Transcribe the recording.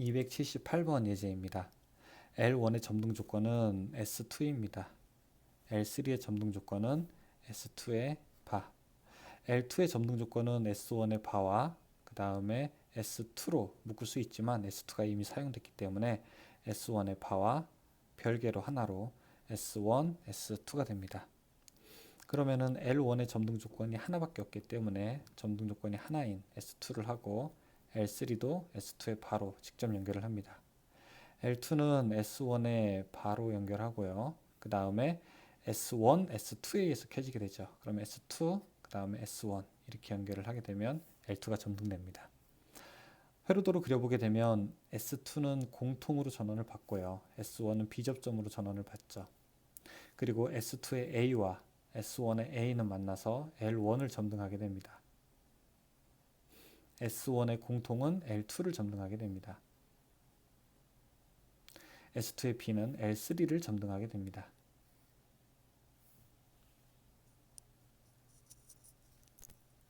278번 예제입니다. L1의 점등 조건은 S2입니다. L3의 점등 조건은 S2의 바. L2의 점등 조건은 S1의 바와 그 다음에 S2로 묶을 수 있지만 S2가 이미 사용됐기 때문에 S1의 바와 별개로 하나로 S1, S2가 됩니다. 그러면은 L1의 점등 조건이 하나밖에 없기 때문에 점등 조건이 하나인 S2를 하고 L3도 S2의 바로 직접 연결을 합니다. L2는 S1의 바로 연결하고요. 그 다음에 S1, S2에 의해서 켜지게 되죠. 그러면 S2, 그 다음에 S1 이렇게 연결을 하게 되면 L2가 점등됩니다. 회로도로 그려보게 되면 S2는 공통으로 전원을 받고요. S1은 비접점으로 전원을 받죠. 그리고 S2의 A와 S1의 A는 만나서 L1을 점등하게 됩니다. S1의 공통은 L2를 점등하게 됩니다. S2의 B는 L3를 점등하게 됩니다.